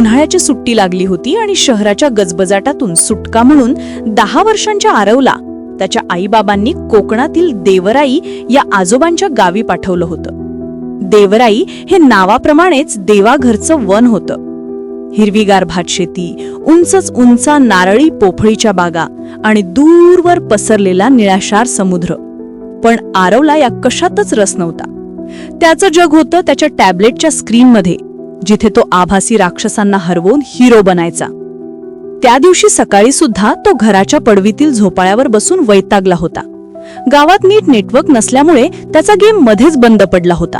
उन्हाळ्याची सुट्टी लागली होती आणि शहराच्या गजबजाटातून सुटका म्हणून दहा वर्षांच्या आरवला त्याच्या आईबाबांनी कोकणातील देवराई या आजोबांच्या गावी पाठवलं होतं. देवराई हे नावाप्रमाणेच देवाघरचं वन होतं. हिरवीगार भातशेती उंचच उंचा नारळी पोफळीच्या बागा आणि दूरवर पसरलेला निळाशार समुद्र. पण आरवला या कशातच रस नव्हता. त्याचं जग होतं त्याच्या टॅबलेटच्या स्क्रीनमध्ये. जिथे तो आभासी राक्षसांना हरवून हिरो बनायचा. त्या दिवशी सकाळी सुद्धा तो घराच्या पडवीतील झोपाळ्यावर बसून वैतागला होता. गावात नीट नेटवर्क नसल्यामुळे त्याचा गेम मध्येच बंद पडला होता.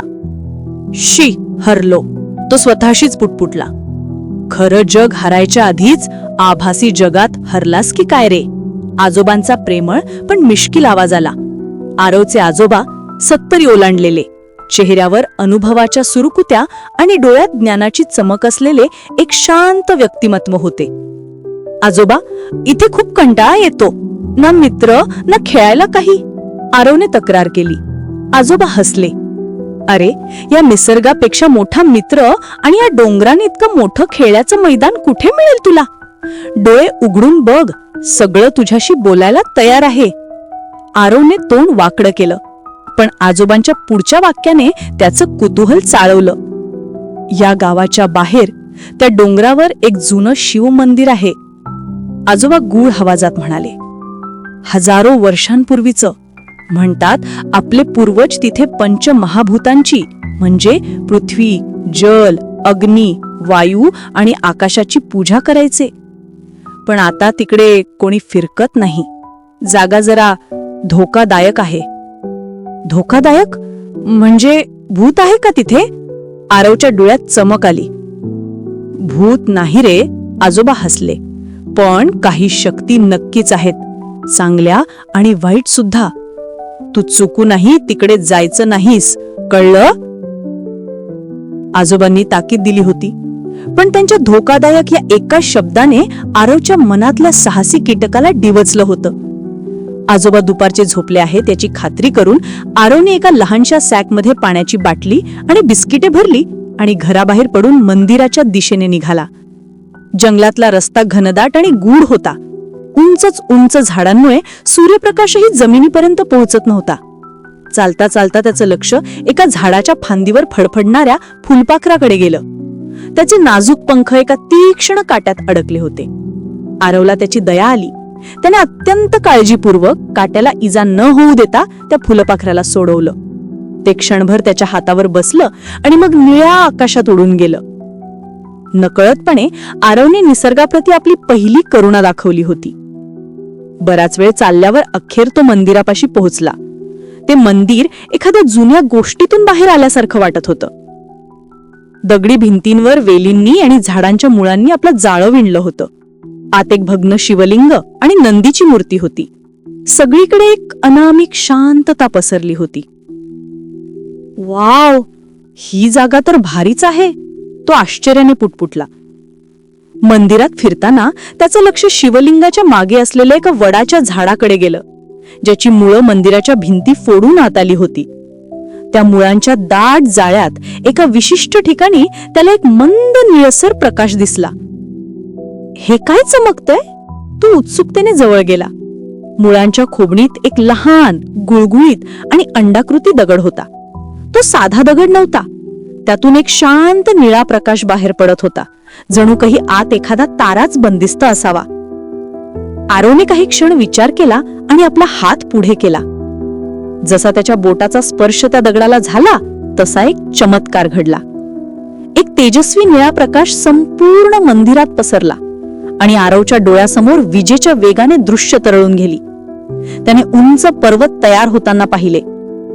शी हरलो. तो स्वतःशीच पुटपुटला. खरं जग हरायच्या आधीच आभासी जगात हरलास की काय रे? आजोबांचा प्रेमळ पण मिश्किल आवाज आला. आरवचे आजोबा सत्तरी ओलांडलेले. चेहऱ्यावर अनुभवाच्या सुरुकुत्या आणि डोळ्यात ज्ञानाची चमक असलेले एक शांत व्यक्तिमत्व होते. आजोबा इथे खूप कंटाळा येतो. ना मित्र ना खेळायला काही. आरवने तक्रार केली. आजोबा हसले. अरे या निसर्गापेक्षा मोठा मित्र आणि या डोंगराने इतकं मोठं खेळाचं मैदान कुठे मिळेल तुला? डोळे उघडून बघ. सगळं तुझ्याशी बोलायला तयार आहे. आरवने तोंड वाकडं केलं. पण आजोबांच्या पुढच्या वाक्याने त्याचं कुतूहल चाळवलं. या गावाच्या बाहेर त्या डोंगरावर एक जुनं शिवमंदिर आहे. आजोबा गूढ हवाजात म्हणाले हजारो वर्षांपूर्वीचं म्हणतात आपले पूर्वज तिथे पंचमहाभूतांची म्हणजे पृथ्वी जल अग्नी वायू आणि आकाशाची पूजा करायचे. पण आता तिकडे कोणी फिरकत नाही. जागा जरा धोकादायक आहे. धोकादायक? म्हणजे भूत आहे का तिथे? आरवच्या डोळ्यात चमक आली. भूत नाही रे आजोबा हसले. पण काही शक्ती नक्कीच आहेत चांगल्या आणि वाईट सुद्धा. तू चुकूनही तिकडे जायचं नाहीस कळलं? आजोबांनी ताकीद दिली होती. पण त्यांच्या धोकादायक या एका शब्दाने आरवच्या मनातल्या साहसी कीटकाला डिवचलं होतं. आजोबा दुपारचे झोपले आहेत याची खात्री करून आरवने एका लहानशा सॅकमध्ये पाण्याची बाटली आणि बिस्किटे भरली आणि घराबाहेर पडून मंदिराच्या दिशेने निघाला. जंगलातला रस्ता घनदाट आणि गूढ होता. उंचच उंच झाडांमुळे सूर्यप्रकाशही जमिनीपर्यंत पोहोचत नव्हता. चालता चालता त्याचं लक्ष एका झाडाच्या फांदीवर फडफडणाऱ्या फुलपाखराकडे गेलं. त्याचे नाजूक पंख एका तीक्ष्ण काट्यात अडकले होते. आरवला त्याची दया आली. त्याने अत्यंत काळजीपूर्वक काट्याला इजा न होऊ देता त्या फुलपाखराला सोडवलं. ते क्षणभर त्याच्या हातावर बसलं आणि मग निळ्या आकाशात उडून गेलं. नकळतपणे आरवने निसर्गाप्रती आपली पहिली करुणा दाखवली होती. बराच वेळ चालल्यावर अखेर तो मंदिरापाशी पोहोचला. ते मंदिर एखाद्या जुन्या गोष्टीतून बाहेर आल्यासारखं वाटत होतं. दगडी भिंतींवर वेलींनी आणि झाडांच्या मुळांनी आपलं जाळं विणलं होतं. आत एक भग्न शिवलिंग आणि नंदीची मूर्ती होती. सगळीकडे एक अनामिक शांतता पसरली होती. वाव! ही जागा तर भारीच आहे तो आश्चर्याने पुटपुटला. मंदिरात फिरताना त्याचं लक्ष शिवलिंगाच्या मागे असलेल्या एका वडाच्या झाडाकडे गेलं ज्याची मुळं मंदिराच्या भिंती फोडून आत आली होती. त्या मुळांच्या दाट जाळ्यात एका विशिष्ट ठिकाणी त्याला एक मंद निळसर प्रकाश दिसला. हे काय चमकतंय? तो उत्सुकतेने जवळ गेला. मुळांच्या खोबणीत एक लहान गुळगुळीत आणि अंडाकृती दगड होता. तो साधा दगड नव्हता. त्यातून एक शांत निळा प्रकाश बाहेर पडत होता. जणू काही आत एखादा ताराच बंदिस्त असावा. आरोने काही क्षण विचार केला आणि आपला हात पुढे केला. जसा त्याच्या बोटाचा स्पर्श त्या दगडाला झाला तसा एक चमत्कार घडला. एक तेजस्वी निळा प्रकाश संपूर्ण मंदिरात पसरला. आणि आरवच्या डोळ्यासमोर विजेच्या वेगाने दृश्य तरळून गेली. त्याने उंच पर्वत तयार होताना पाहिले.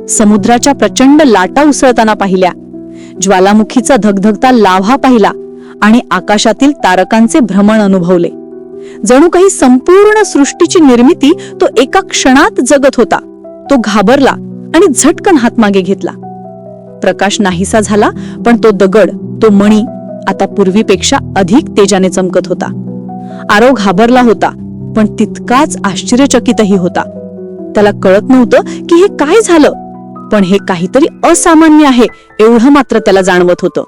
समुद्राच्या प्रचंड लाटा उसळताना पाहिल्या. ज्वालामुखीचा धगधगता लाव्हा पाहिला आणि आकाशातील तारकांचे भ्रमण अनुभवले. जणू काही संपूर्ण सृष्टीची निर्मिती तो एका क्षणात जगत होता. तो घाबरला आणि झटकन हात मागे घेतला. प्रकाश नाहीसा झाला पण तो दगड तो मणी आता पूर्वीपेक्षा अधिक तेजाने चमकत होता. आरव घाबरला होता पण तितकाच आश्चर्यचकितही होता. त्याला कळत नव्हतं की हे काय झालं पण हे काहीतरी असामान्य आहे एवढं मात्र त्याला जाणवत होतं.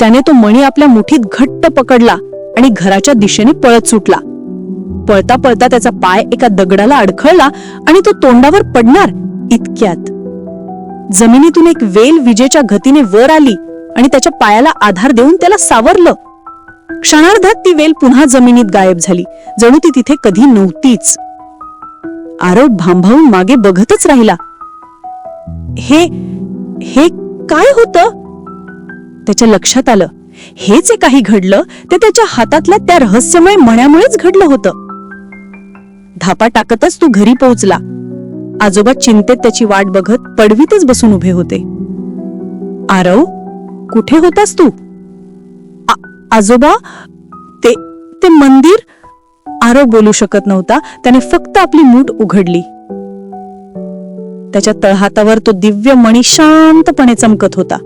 त्याने तो मणी आपल्या मुठीत घट्ट पकडला आणि घराच्या दिशेने पळत सुटला. पळता पळता त्याचा पाय एका दगडाला अडखळला आणि तो तोंडावर पडणार इतक्यात. जमिनीतून एक वेल विजेच्या गतीने वर आली आणि त्याच्या पायाला आधार देऊन त्याला सावरलं. क्षणार्धात ती वेल पुन्हा जमिनीत गायब झाली. जणू ती तिथे कधी नव्हतीच. आरव भांभावून मागे बघतच राहिला. हे हे काय होतं? त्याच्या लक्षात आलं. हे जे काही घडलं ते त्याच्या हातातल्या त्या रहस्यमय मण्यामुळेच घडलं होतं. धापा टाकतच तू घरी पोहोचला. आजोबा चिंतेत त्याची वाट बघत पडवीतच बसून उभे होते. आरव कुठे होतास तू? आजोबा ते ते मंदिर आरव बोलू शकत नव्हता. त्याने फक्त आपली मूठ उघडली. त्याच्या तळहातावर तो दिव्य मणी शांतपणे चमकत होता.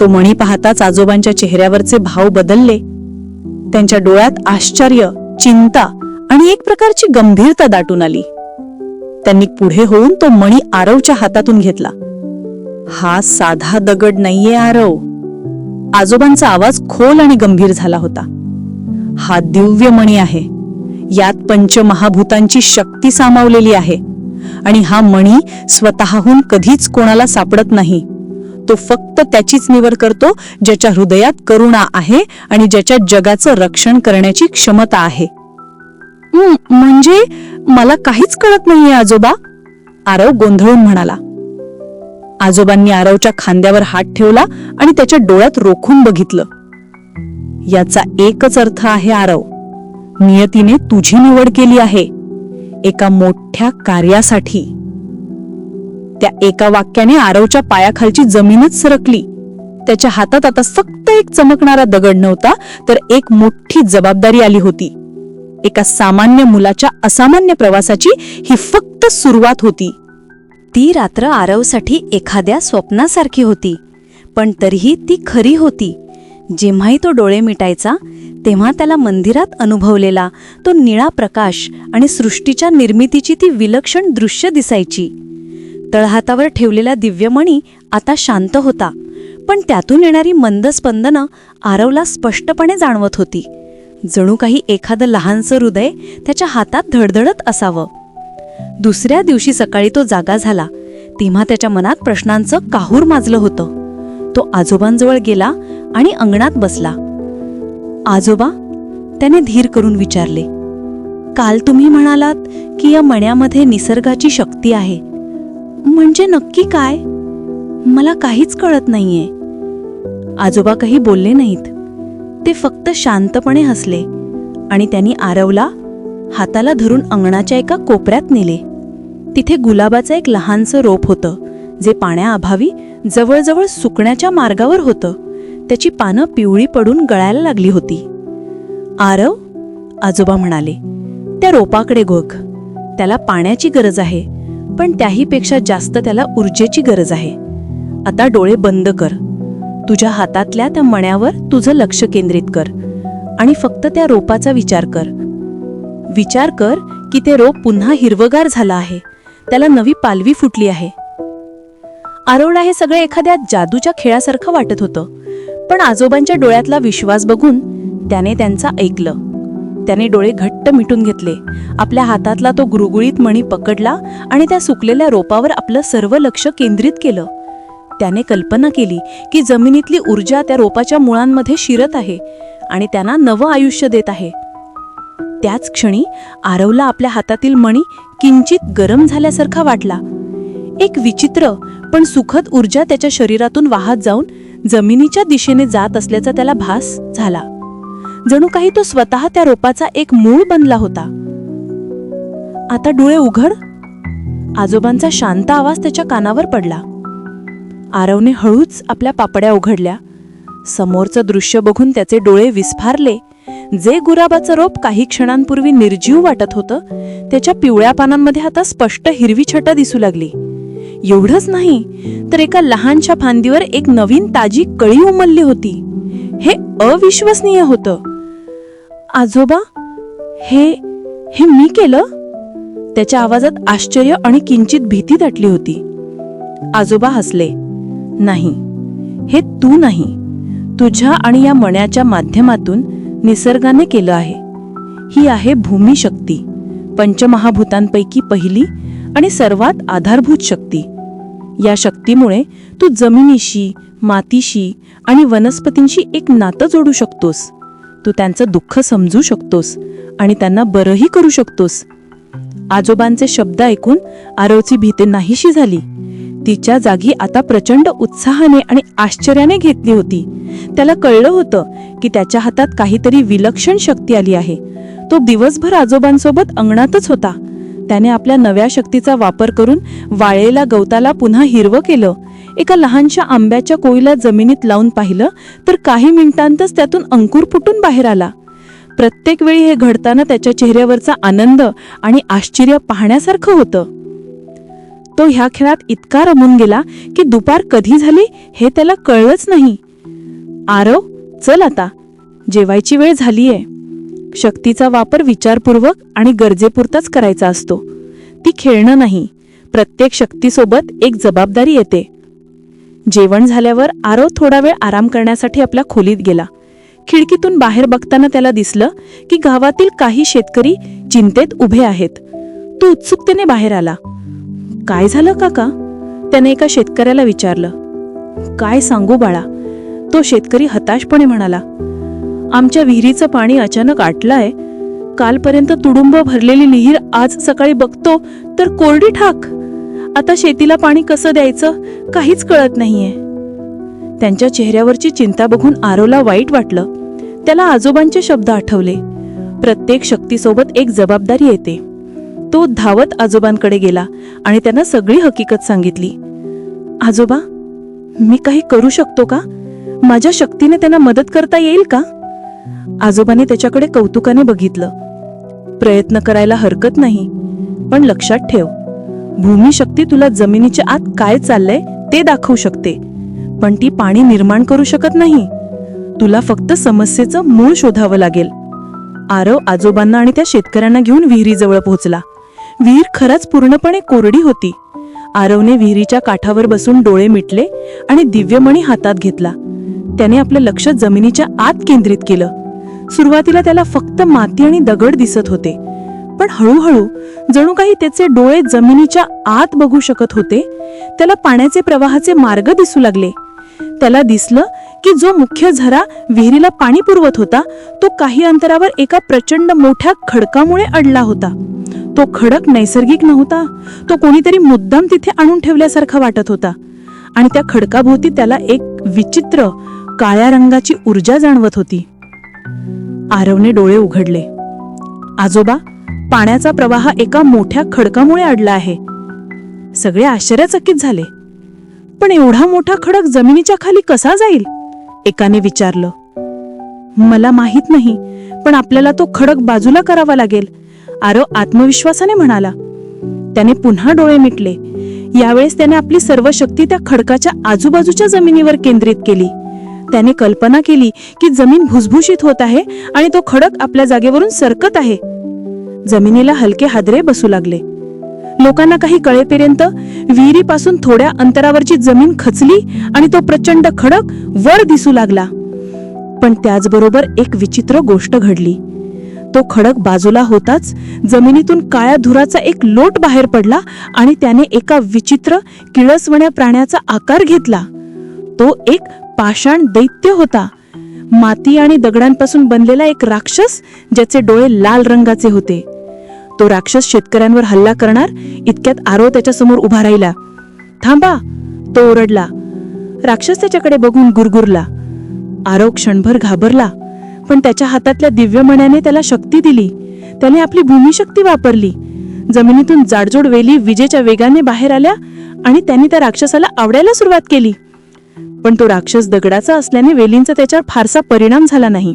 तो मणी पाहताच आजोबांच्या चेहऱ्यावरचे भाव बदलले. त्यांच्या डोळ्यात आश्चर्य चिंता आणि एक प्रकारची गंभीरता दाटून आली. त्यांनी पुढे होऊन तो मणी आरवच्या हातातून घेतला. हा साधा दगड नाहीये आरव. आजोबांचा आवाज खोल आणि गंभीर झाला होता. हा दिव्य मणी आहे. यात पंचमहाभूतांची शक्ती सामावलेली आहे आणि हा मणी स्वतःहून कधीच कोणाला सापडत नाही. तो फक्त त्याचीच निवड करतो ज्याच्या हृदयात करुणा आहे आणि ज्याच्या जगाचं रक्षण करण्याची क्षमता आहे. म्हणजे मला काहीच कळत नाहीये आजोबा आरव गोंधळून म्हणाला. आजोबांनी आरवच्या खांद्यावर हात ठेवला आणि त्याच्या डोळ्यात रोखून बघितलं. याचा एकच अर्थ आहे आरव. नियतीने तुझी निवड केली आहे. एका मोठ्या कार्यासाठी. त्या एका वाक्याने आरवच्या पायाखालची जमीनच सरकली. त्याच्या हातात आता फक्त एक चमकणारा दगड नव्हता तर एक मोठी जबाबदारी आली होती. एका सामान्य मुलाच्या असामान्य प्रवासाची ही फक्त सुरुवात होती. ती रात्र आरवसाठी एखाद्या स्वप्नासारखी होती पण तरीही ती खरी होती. जेव्हाही तो डोळे मिटायचा तेव्हा त्याला मंदिरात अनुभवलेला तो निळा प्रकाश आणि सृष्टीच्या निर्मितीची ती विलक्षण दृश्य दिसायची. तळहातावर ठेवलेला दिव्यमणी आता शांत होता पण त्यातून येणारी मंद स्पंदनं आरवला स्पष्टपणे जाणवत होती. जणू काही एखादं लहानसं हृदय त्याच्या हातात धडधडत असावं. दुसऱ्या दिवशी सकाळी तो जागा झाला. तेव्हा त्याच्या मनात प्रश्नांचं काहूर माजलं होतं. तो आजोबांजवळ गेला आणि अंगणात बसला. आजोबा त्याने धीर करून विचारले काल तुम्ही म्हणालात की या मण्यामध्ये निसर्गाची शक्ती आहे. म्हणजे नक्की काय? मला काहीच कळत नाहीये. आजोबा काही बोलले नाहीत. ते फक्त शांतपणे हसले आणि त्यांनी आरवला हाताला धरून अंगणाच्या एका कोपऱ्यात नेले. तिथे गुलाबाचं एक लहानसं रोप होतं जे पाण्याअभावी जवळजवळ सुकण्याच्या मार्गावर होतं. त्याची पानं पिवळी पडून गळायला लागली होती. आरव आजोबा म्हणाले त्या रोपाकडे गोख त्याला पाण्याची गरज आहे पण त्याहीपेक्षा जास्त त्याला ऊर्जेची गरज आहे. आता डोळे बंद कर. तुझ्या हातातल्या त्या मण्यावर तुझं लक्ष केंद्रित कर आणि फक्त त्या रोपाचा विचार कर. विचार कर की ते रोप पुन्हा हिरवगार झालं आहे. त्याला नवी पालवी फुटली आहे. आरवला हे सगळं एखाद्या जादूच्या खेळासारखं वाटत होतं. पण आजोबांच्या डोळ्यातला विश्वास बघून त्याने त्यांचा ऐकलं. त्याने डोळे घट्ट मिटून घेतले. आपल्या हातातला तो गुळगुळीत मणी पकडला आणि त्या सुकलेल्या रोपावर आपलं सर्व लक्ष केंद्रित केलं. त्याने कल्पना केली की जमिनीतली ऊर्जा त्या रोपाच्या मुळांमध्ये शिरत आहे आणि त्यांना नवं आयुष्य देत आहे. त्याच क्षणी आरवला आपल्या हातातील मणी किंचित गरम झाल्यासारखा वाटला. एक विचित्र पण सुखद ऊर्जा त्याच्या शरीरातून वाहत जाऊन जमिनीच्या दिशेने जात असल्याचा त्याला भास झाला. जणू काही तो स्वतः त्या रोपाचा एक मूळ बनला होता. आता डोळे उघड. आजोबांचा शांत आवाज त्याच्या कानावर पडला. आरवने हळूच आपल्या पापड्या उघडल्या. समोरचं दृश्य बघून त्याचे डोळे विस्फारले. जे गुराबाचं रोप काही क्षणांपूर्वी निर्जीव वाटत होतं त्याच्या पिवळ्या पानांमध्ये आता स्पष्ट हिरवी छटा दिसू लागली. एवढंच नाही तर एका लहानशा फांदीवर एक नवीन ताजी कळी उमलली होती. हे अविश्वसनीय होतं. आजोबा हे हे मी केलं? त्याच्या आवाजात आश्चर्य आणि किंचित भीती दाटली होती. आजोबा हसले. नाही हे तू नाही. तुझ्या आणि या मण्याच्या माध्यमातून निसर्गाने केलं आहे. ही आहे भूमी शक्ती पंचमहाभूतांपैकी पहिली आणि सर्वात आधारभूत शक्ती. या शक्तीमुळे तू जमिनीशी मातीशी आणि वनस्पतींशी एक नातं जोडू शकतोस. तू त्यांचं दुःख समजू शकतोस आणि त्यांना बरंही करू शकतोस. आजोबांचे शब्द ऐकून आरवची भीती नाहीशी झाली. तिच्या जागी आता प्रचंड उत्साहाने आणि आश्चर्याने घेतली होती. त्याला कळलं होतं की त्याच्या हातात काहीतरी विलक्षण शक्ती आली आहे. तो दिवसभर आजोबांसोबत अंगणातच होता. त्याने आपल्या नव्या शक्तीचा वापर करून वाळलेल्या गवताला पुन्हा हिरवं केलं. एका लहानशा आंब्याच्या कोईला जमिनीत लावून पाहिलं तर काही मिनिटांतच त्यातून अंकुर फुटून बाहेर आला. प्रत्येक वेळी हे घडताना त्याच्या चेहऱ्यावरचा आनंद आणि आश्चर्य पाहण्यासारखं होतं. तो ह्या खेळात इतका रमून गेला की दुपार कधी झाली हे त्याला कळलंच नाही. आरव चल आता. जेवायची वेळ झालीये. शक्तीचा वापर विचारपूर्वक आणि गरजेपुरताच करायचा असतो. ती खेळणं नाही. प्रत्येक शक्तीसोबत एक जबाबदारी येते. जेवण झाल्यावर आरव थोडा वेळ आराम करण्यासाठी आपल्या खोलीत गेला. खिडकीतून बाहेर बघताना त्याला दिसलं की गावातील काही शेतकरी चिंतेत उभे आहेत. तो उत्सुकतेने बाहेर आला. काय झालं काका? त्याने एका शेतकऱ्याला विचारलं. काय सांगू बाळा तो शेतकरी हताशपणे म्हणाला आमच्या विहिरीचं पाणी अचानक आटलंय कालपर्यंत तुडुंब भरलेली विहीर आज सकाळी बघतो तर कोरडी ठाक. आता शेतीला पाणी कसं द्यायचं काहीच कळत नाहीये. त्यांच्या चेहऱ्यावरची चिंता बघून आरोला वाईट वाटलं. त्याला आजोबांचे शब्द आठवले. प्रत्येक शक्तीसोबत एक जबाबदारी येते. तो धावत आजोबांकडे गेला आणि त्यांना सगळी हकीकत सांगितली. आजोबा मी काही करू शकतो का? माझ्या शक्तीने त्यांना मदत करता येईल का? आजोबाने त्याच्याकडे कौतुकाने बघितलं. प्रयत्न करायला हरकत नाही पण लक्षात ठेव. भूमिशक्ती तुला जमिनीच्या आत काय चाललंय ते दाखवू शकते पण ती पाणी निर्माण करू शकत नाही. तुला फक्त समस्येचं मूळ शोधावं लागेल. आरव आजोबांना आणि त्या शेतकऱ्यांना घेऊन विहिरीजवळ पोहोचला. विहीर खरंच पूर्णपणे कोरडी होती. आरवने विहिरीच्या काठावर बसून डोळे मिटले आणि दिव्यमणी हातात घेतला. त्याने आपलं लक्ष जमिनीच्या आत केंद्रित केलं. सुरुवातीला त्याला फक्त माती आणि दगड दिसत होते. पण हळूहळू जणू काही त्याचे डोळे जमिनीच्या आत बघू शकत होते त्याला पाण्याचे प्रवाहाचे मार्ग दिसू लागले. त्याला दिसलं की जो मुख्य झरा विहिरीला पाणी पुरवत होता तो काही अंतरावर एका प्रचंड मोठ्या खडकामुळे अडला होता. तो खडक नैसर्गिक नव्हता. तो कोणीतरी मुद्दाम तिथे आणून ठेवल्यासारखा वाटत होता. आणि त्या खडकाभोवती त्याला एक विचित्र काळ्या रंगाची ऊर्जा जाणवत होती. आरवने डोळे उघडले. आजोबा पाण्याचा प्रवाह एका मोठ्या खडकामुळे अडला आहे. सगळे आश्चर्यचकित झाले. पण एवढा मोठा खडक जमिनीच्या खाली कसा जाईल? एकाने विचारलं मला माहीत नाही पण आपल्याला तो खडक बाजूला करावा लागेल आरव आत्मविश्वासाने म्हणाला. त्याने पुन्हा डोळे मिटले. यावेळेस त्याने आपली सर्व शक्ती त्या खडकाच्या आजूबाजूच्या जमिनीवर केंद्रित केली. त्याने कल्पना केली की जमीन भुसभुशीत होत आहे आणि तो खडक आपल्या जागेवरून सरकत आहे. जमिनीला हलके हादरे बसू लागले. लोकांना काही कळेपर्यंत विहिरीपासून थोड्या अंतरावरची जमीन खचली आणि तो प्रचंड खडक वर दिसू लागला. पण त्याचबरोबर एक विचित्र गोष्ट घडली. तो खडक बाजूला होताच जमिनीतून काळ्या धुराचा एक लोट बाहेर पडला आणि त्याने एका विचित्र किळसवण्या प्राण्याचा आकार घेतला. तो एक पाषाण दैत्य होता. माती आणि दगडांपासून बनलेला एक राक्षस ज्याचे डोळे लाल रंगाचे होते. तो राक्षस शेतकऱ्यांवर हल्ला करणार? इतक्यात आरो त्याच्यासमोर उभा राहिला. थांबा तो ओरडला. राक्षस त्याच्याकडे बघून गुरगुरला. आरव क्षणभर घाबरला पण त्याच्या हातातल्या दिव्यमण्याने त्याला शक्ती दिली. त्याने आपली भूमिशक्ती वापरली. जमिनीतून जाडजोड वेली विजेच्या वेगाने बाहेर आल्या आणि त्यांनी त्या राक्षसाला आवडायला सुरुवात केली. पण तो राक्षस दगडाचा असल्याने वेलींचा त्याच्यावर फारसा परिणाम झाला नाही.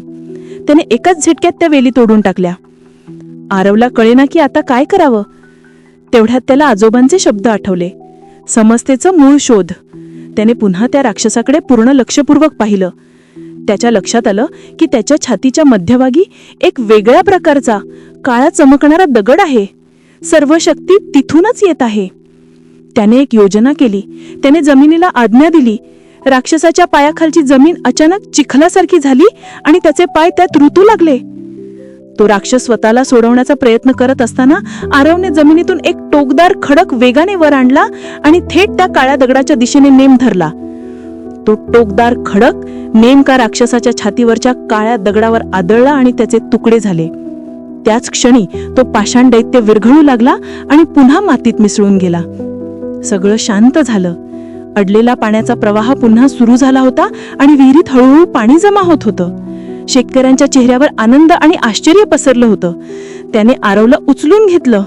त्याने एकाच झिटक्यात त्या वेली तोडून टाकल्या. आरवला कळेना की आता काय करावं? तेवढ्यात त्याला आजोबांचे शब्द आठवले. समस्तेचं मूळ शोध. त्याने पुन्हा त्या राक्षसाकडे पूर्ण लक्षपूर्वक पाहिलं. त्याच्या लक्षात आलं की त्याच्या छातीच्या मध्यभागी एक वेगळ्या प्रकारचा काळा चमकणारा दगड आहे. सर्व शक्ती तिथूनच येत आहे. त्याने एक योजना केली. त्याने जमिनीला आज्ञा दिली. राक्षसाच्या पायाखालची जमीन अचानक चिखलासारखी झाली आणि त्याचे पाय त्यात ऋतू लागले. तो राक्षस स्वतःला सोडवण्याचा प्रयत्न करत असताना आरवने जमिनीतून एक टोकदार खडक वेगाने वर आणला आणि थेट त्या काळ्या दगडाच्या दिशेने नेम धरला. तो टोकदार खडक नेमका राक्षसाच्या छातीवरच्या काळ्या दगडावर आदळला आणि त्याचे तुकडे झाले. त्याच क्षणी तो पाषाण दैत्य विरघळू लागला आणि पुन्हा मातीत मिसळून गेला. सगळं शांत झालं. अडलेला पाण्याचा प्रवाह पुन्हा सुरू झाला होता आणि विहिरीत हळूहळू पाणी जमा होत होतं. शेतकऱ्यांच्या चेहऱ्यावर आनंद आणि आश्चर्य पसरलं होतं. त्याने आरवला उचलून घेतलं.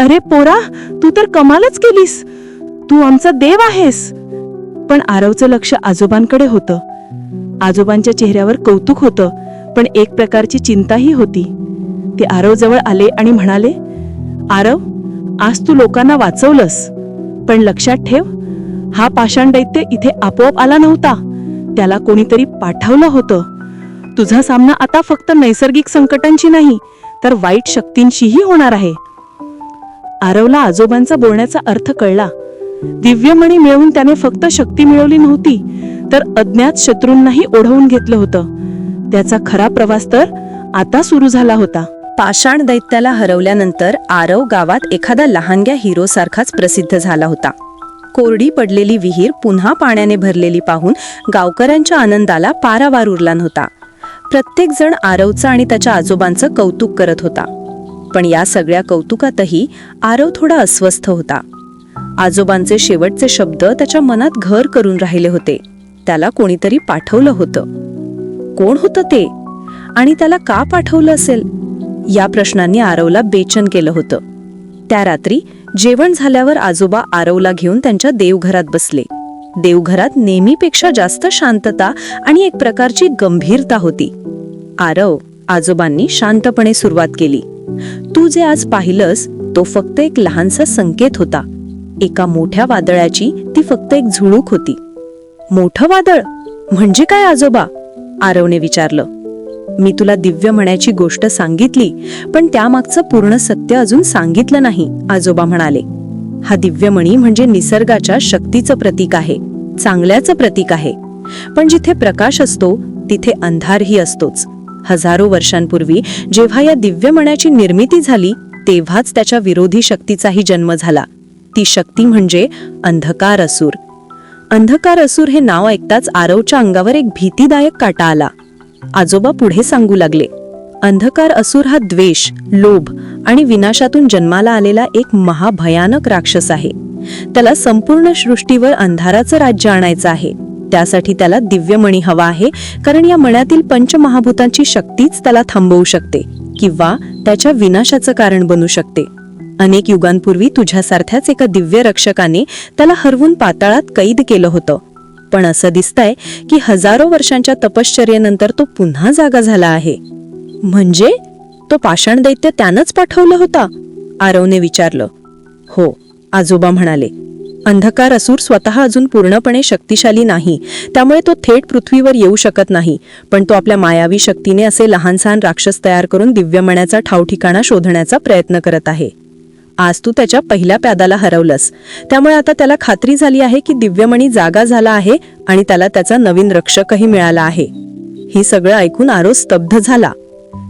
अरे पोरा तू तर कमालच केलीस. तू आमचा देव आहेस. पण आरवचं लक्ष आजोबांकडे होतं. आजोबांच्या चेहऱ्यावर कौतुक होतं पण एक प्रकारची चिंताही होती. ते आरव जवळ आले आणि म्हणाले आरव आज तू लोकांना वाचवलंस. पण लक्षात ठेव हा पाषाण दैत्य इथे आपोआप आला नव्हता. त्याला कोणीतरी पाठवलं होतं. तुझा सामना आता फक्त नैसर्गिक संकटांची नाही तर वाईट शक्तींशीही होणार आहे. आरवला आजोबांचा बोलण्याचा अर्थ कळला. दिव्यमणी मिळवून त्याने फक्त शक्ती मिळवली नव्हती तर अज्ञात शत्रूंनाही ओढवून घेतलं होतं. त्याचा खरा प्रवास तर आता सुरू झाला होता. पाषाण दैत्याला हरवल्यानंतर आरव गावात एखादा लहानग्या हिरोसारखाच प्रसिद्ध झाला होता. कोरडी पडलेली विहीर पुन्हा पाण्याने भरलेली पाहून गावकऱ्यांच्या आनंदाला पारावार उरला नव्हता. प्रत्येक जण आरवचं आणि त्याच्या आजोबांचं कौतुक करत होता. पण या सगळ्या कौतुकातही आरव थोडा अस्वस्थ होता. आजोबांचे शेवटचे शब्द त्याच्या मनात घर करून राहिले होते. त्याला कोणीतरी पाठवलं होतं. कोण होतं ते? आणि त्याला का पाठवलं असेल? या प्रश्नांनी आरवला बेचन केलं होतं. त्या रात्री जेवण झाल्यावर आजोबा आरवला घेऊन त्यांच्या देवघरात बसले. देवघरात नेहमीपेक्षा जास्त शांतता आणि एक प्रकारची गंभीरता होती. आरव आजोबांनी शांतपणे सुरुवात केली. तू जे आज पाहिलंस तो फक्त एक लहानसा संकेत होता. एका मोठ्या वादळाची ती फक्त एक झुळूक होती. मोठं वादळ? म्हणजे काय आजोबा? आरवने विचारलं. मी तुला दिव्य म्हणायची गोष्ट सांगितली पण त्यामागचं पूर्ण सत्य अजून सांगितलं नाही आजोबा म्हणाले. हा दिव्यमणी म्हणजे निसर्गाच्या शक्तीचं प्रतीक आहे. चांगल्याचं प्रतीक आहे. पण जिथे प्रकाश असतो तिथे अंधारही असतोच. हजारो वर्षांपूर्वी जेव्हा या दिव्यमणाची निर्मिती झाली तेव्हाच त्याच्या विरोधी शक्तीचाही जन्म झाला. ती शक्ती म्हणजे अंधकार असुर. अंधकार असुर हे नाव ऐकताच आरवच्या अंगावर एक भीतीदायक काटा आला. आजोबा पुढे सांगू लागले. अंधकार असुर हा द्वेष लोभ आणि विनाशातून जन्माला आलेला एक महाभयानक राक्षस आहे. त्याला संपूर्ण सृष्टीवर अंधाराचं राज्य आणायचं आहे. त्यासाठी त्याला दिव्यमणी हवा आहे कारण या मण्यातील पंचमहाभूतांची शक्तीच त्याला थांबवू शकते किंवा त्याच्या विनाशाचं कारण बनू शकते. अनेक युगांपूर्वी तुझ्यासारख्याच एका दिव्य रक्षकाने त्याला हरवून पाताळात कैद केलं होतं. पण असं दिसतंय की हजारो वर्षांच्या तपश्चर्येनंतर तो पुन्हा जागा झाला आहे. म्हणजे? तो पाषाण दैत्य त्यानंच पाठवलं होता? आरवने विचारलं. हो आजोबा म्हणाले अंधकार असूर स्वतः अजून पूर्णपणे शक्तिशाली नाही. त्यामुळे तो थेट पृथ्वीवर येऊ शकत नाही. पण तो आपल्या मायावी शक्तीने असे लहानसहान राक्षस तयार करून दिव्यमण्याचा ठावठिकाणा शोधण्याचा प्रयत्न करत आहे. आज तू त्याच्या पहिल्या प्यादाला हरवलंस. त्यामुळे आता त्याला खात्री झाली आहे की दिव्यमणी जागा झाला आहे आणि त्याला त्याचा नवीन रक्षकही मिळाला आहे. ही सगळं ऐकून आरो स्तब्ध झाला.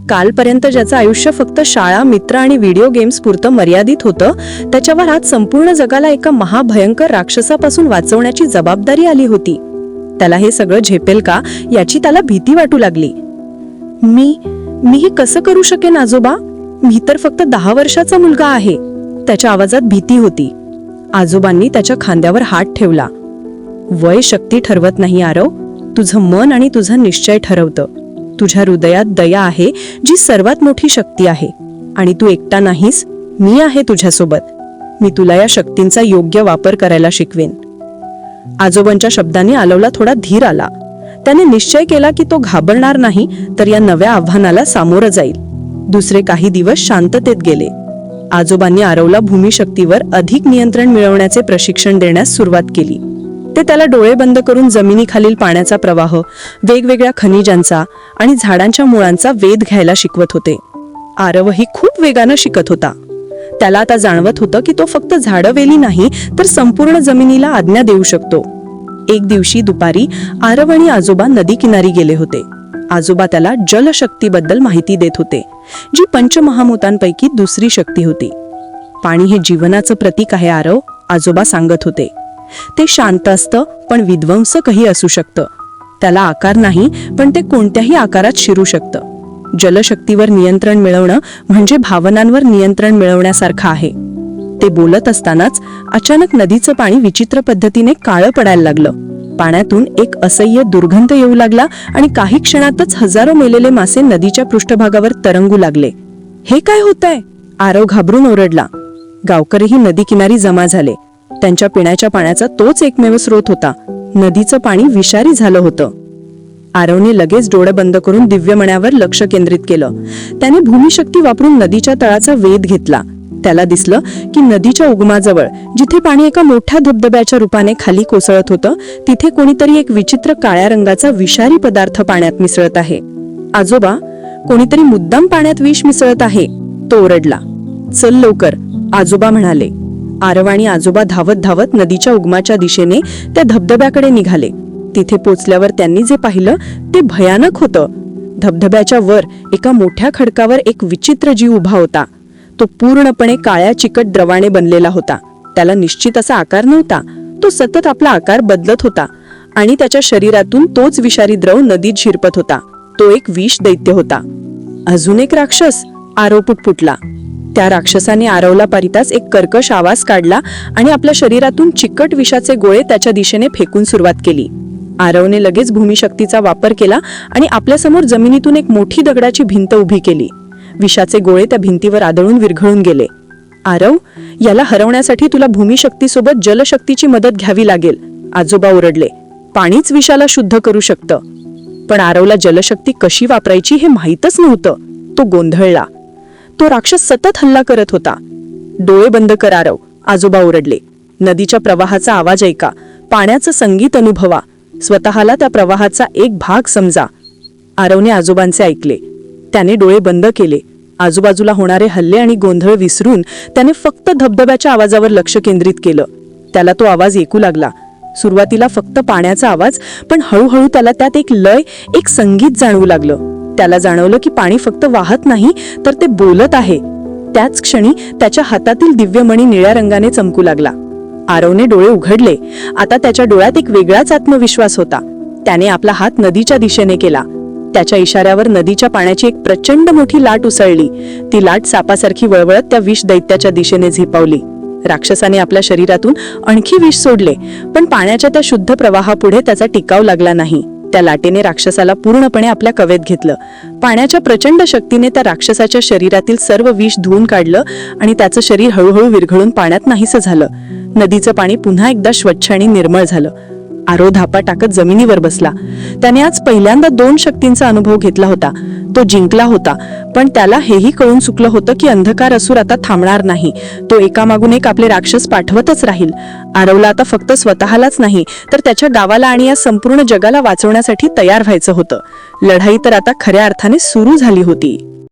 कालपर्यंत ज्याचं आयुष्य फक्त शाळा मित्र आणि व्हिडिओ गेम्स पुरतं मर्यादित होतं त्याच्यावर आज संपूर्ण जगाला एका महाभयंकर राक्षसापासून वाचवण्याची जबाबदारी आली होती. त्याला हे सगळं झेपेल का याची त्याला भीती वाटू लागली. मी मी हे कसं करू शकेन आजोबा? मी तर फक्त दहा वर्षाचा मुलगा आहे. त्याच्या आवाजात भीती होती. आजोबांनी त्याच्या खांद्यावर हात ठेवला. वय शक्ती ठरवत नाही आरव. तुझं मन आणि तुझा निश्चय ठरवतं. तुझ्या हृदयात दया आहे जी सर्वात मोठी शक्ती आहे. आणि तू एकटा नाहीस मी आहे तुझ्यासोबत. मी तुला या शक्तींचा योग्य वापर करायला शिकवेन. आजोबांच्या शब्दांनी आलवला थोडा धीर आला. त्याने निश्चय केला की तो घाबरणार नाही तर या नव्या आव्हानाला सामोरं जाईल. दुसरे काही दिवस शांततेत गेले. आजोबांनी आरवला भूमिशक्तीवर अधिक नियंत्रण मिळवण्याचे प्रशिक्षण देण्यास सुरुवात केली. ते त्याला डोळे बंद करून जमिनीखालील पाण्याचा प्रवाह वेगवेगळ्या खनिजांचा आणि झाडांच्या मुळांचा वेध घ्यायला शिकवत होते. आरवही खूप वेगानं शिकत होता. त्याला आता जाणवत होतं की तो फक्त झाडं वेली नाही तर संपूर्ण जमिनीला आज्ञा देऊ शकतो. एक दिवशी दुपारी आरव आणि आजोबा नदी किनारी गेले होते. आजोबा त्याला जलशक्तीबद्दल माहिती देत होते जी पंचमहाभूतांपैकी दुसरी शक्ती होती. पाणी हे जीवनाचं प्रतीक आहे आरव आजोबा सांगत होते. ते शांत असतं पण विध्वंसकही असू शकतं. त्याला आकार नाही पण ते कोणत्याही आकारात शिरू शकतं. जलशक्तीवर नियंत्रण मिळवणं म्हणजे भावनांवर नियंत्रण मिळवण्यासारखं आहे. ते बोलत असतानाच अचानक नदीचं पाणी विचित्र पद्धतीने काळं पडायला लागलं. पाण्यातून एक असह्य दुर्गंध येऊ लागला आणि काही क्षणातच हजारो मेलेले मासे नदीच्या पृष्ठभागावर तरंगू लागले. हे काय होतंय? आरव घाबरून ओरडला. गावकरीही नदी किनारी जमा झाले. त्यांच्या पिण्याच्या पाण्याचा तोच एकमेव स्रोत होता. नदीचं पाणी विषारी झालं होतं. आरवने लगेच डोळे बंद करून दिव्यमण्यावर लक्ष केंद्रित केलं. त्याने भूमिशक्ती वापरून नदीच्या तळाचा वेध घेतला. त्याला दिसलं की नदीच्या उगमाजवळ जिथे पाणी एका मोठ्या धबधब्याच्या रूपाने खाली कोसळत होतं तिथे कोणीतरी एक विचित्र काळ्या रंगाचा विषारी पदार्थ पाण्यात मिसळत आहे. आजोबा कोणीतरी मुद्दाम पाण्यात विष मिसळत आहे. तो ओरडला. चल लवकर आजोबा म्हणाले. आरव आणि आजोबा धावत धावत नदीच्या उगमाच्या दिशेने त्या धबधब्याकडे निघाले. तिथे पोचल्यावर त्यांनी जे पाहिलं ते भयानक होतं. धबधब्याच्या वर एका मोठ्या खडकावर एक विचित्र जीव उभा होता. तो पूर्णपणे काळ्या चिकट द्रवाने बनलेला होता. त्याला निश्चित असा आकार नव्हता. तो सतत आपला आकार बदलत होता आणि त्याच्या शरीरातून तोच विषारी द्रव नदीत शिरपत होता. तो एक विष दैत्य होता. अजून एक राक्षस आरव पुटपुटला त्या राक्षसाने आरवला पारिताच एक कर्कश आवाज काढला आणि आपल्या शरीरातून चिकट विषाचे गोळे त्याच्या दिशेने फेकून सुरुवात केली. आरवने लगेच भूमिशक्तीचा वापर केला आणि आपल्यासमोर जमिनीतून एक मोठी दगडाची भिंत उभी केली. विषाचे गोळे त्या भिंतीवर आदळून विरघळून गेले. आरव याला हरवण्यासाठी तुला भूमिशक्तीसोबत जलशक्तीची मदत घ्यावी लागेल. आजोबा ओरडले पाणीच विषाला शुद्ध करू शकतं. पण आरवला जलशक्ती कशी वापरायची हे माहीतच नव्हतं. तो गोंधळला. तो राक्षस सतत हल्ला करत होता. डोळे बंद कर आरव. आजोबा ओरडले. नदीच्या प्रवाहाचा आवाज ऐका. पाण्याचं संगीत अनुभवा. स्वतःला त्या प्रवाहाचा एक भाग समजा. आरवने आजोबांचे ऐकले. त्याने डोळे बंद केले. आजूबाजूला होणारे हल्ले आणि गोंधळ विसरून त्याने फक्त धबधब्याच्या आवाजावर लक्ष केंद्रित केलं. त्याला तो आवाज ऐकू लागला. सुरुवातीला फक्त पाण्याचा आवाज पण हळूहळू त्याला त्यात एक लय एक संगीत जाणवू लागलं. त्याला जाणवलं की पाणी फक्त वाहत नाही तर ते बोलत आहे. त्याच क्षणी त्याच्या हातातील दिव्यमणी निळ्या रंगाने चमकू लागला. आरवने डोळे उघडले. आता त्याच्या डोळ्यात एक वेगळाच आत्मविश्वास होता. त्याने आपला हात नदीच्या दिशेने केला. त्याच्या इशाऱ्यावर नदीच्या पाण्याची एक प्रचंड मोठी लाट उसळली. ती लाट सापासारखी वळवळत त्या विष दैत्याच्या दिशेने झिपावली. राक्षसाने आपल्या शरीरातून आणखी विष सोडले पण पाण्याच्या त्या शुद्ध प्रवाहापुढे त्याचा टिकाव लागला नाही. त्या लाटेने राक्षसाला पूर्णपणे आपल्या कवेत घेतलं. पाण्याच्या प्रचंड शक्तीने त्या राक्षसाच्या शरीरातील सर्व विष धुवून काढलं आणि त्याचं शरीर हळूहळू विरघळून पाण्यात नाहीसं झालं. नदीचं पाणी पुन्हा एकदा स्वच्छ आणि निर्मळ झालं. आरो धापा टाकत जमिनीवर बसला. त्याने आज पहिल्यांदा दोन शक्तींचा अनुभव घेतला होता. तो जिंकला होता पण त्याला हेही कळून चुकलं होतं की अंधकार असूर आता थांबणार नाही. तो एकामागून एक आपले राक्षस पाठवतच राहील. आरवला आता फक्त स्वतःलाच नाही तर त्याच्या गावाला आणि या संपूर्ण जगाला वाचवण्यासाठी तयार व्हायचं होतं. लढाई तर आता खऱ्या अर्थाने सुरू झाली होती.